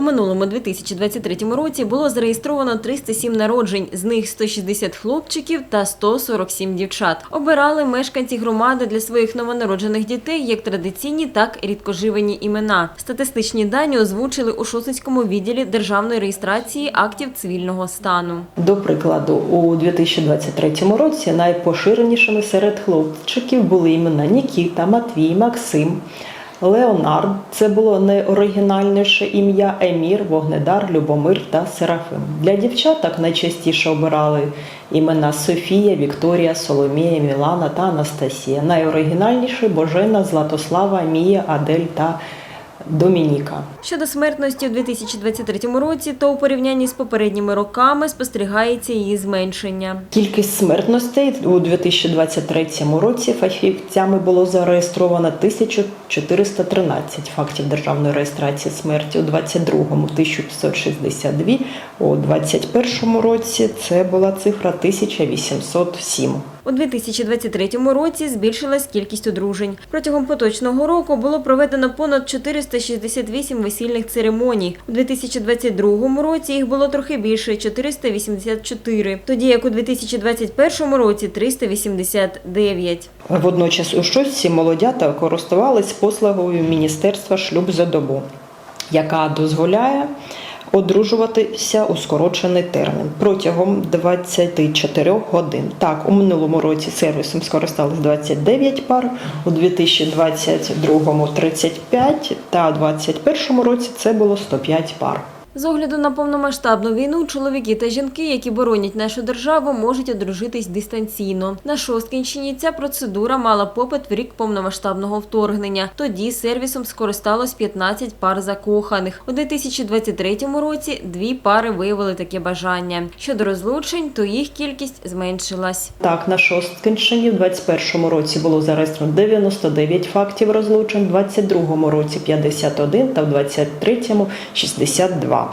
У минулому 2023 році було зареєстровано 307 народжень, з них 160 хлопчиків та 147 дівчат. Обирали мешканці громади для своїх новонароджених дітей як традиційні, так і рідкоживені імена. Статистичні дані озвучили у Шосицькому відділі державної реєстрації актів цивільного стану. До прикладу, у 2023 році найпоширенішими серед хлопчиків були імена Нікіта, Матвій, Максим, Леонард. Це було найоригінальніше ім'я Емір, Вогнедар, Любомир та Серафим. Для дівчаток найчастіше обирали імена Софія, Вікторія, Соломія, Мілана та Анастасія. Найоригінальніші Божена, Златослава, Мія, Адель та Домініка. Щодо смертності у 2023 році, то у порівнянні з попередніми роками спостерігається її зменшення. Кількість смертностей у 2023 році фахівцями було зареєстровано 1413 фактів державної реєстрації смерті, у 2022 – 1562, у 2021 році це була цифра 1807. У 2023 році збільшилась кількість одружень. Протягом поточного року було проведено понад 468 весільних церемоній. У 2022 році їх було трохи більше 484, тоді як у 2021 році 389. Водночас у Шостці молодята користувались послугою Міністерства шлюб за добу, яка дозволяє одружуватися у скорочений термін протягом 24 годин. Так, у минулому році сервісом скористались 29 пар, у 2022 – 35 та у 2021 році це було 105 пар. З огляду на повномасштабну війну, чоловіки та жінки, які боронять нашу державу, можуть одружитись дистанційно. На Шосткінщині ця процедура мала попит в рік повномасштабного вторгнення. Тоді сервісом скористалось 15 пар закоханих. У 2023 році дві пари виявили таке бажання. Щодо розлучень, то їх кількість зменшилась. Так, на Шосткинщині в 2021 році було зареєстровано 99 фактів розлучень, в 2022 році 51 та в 2023 – 62.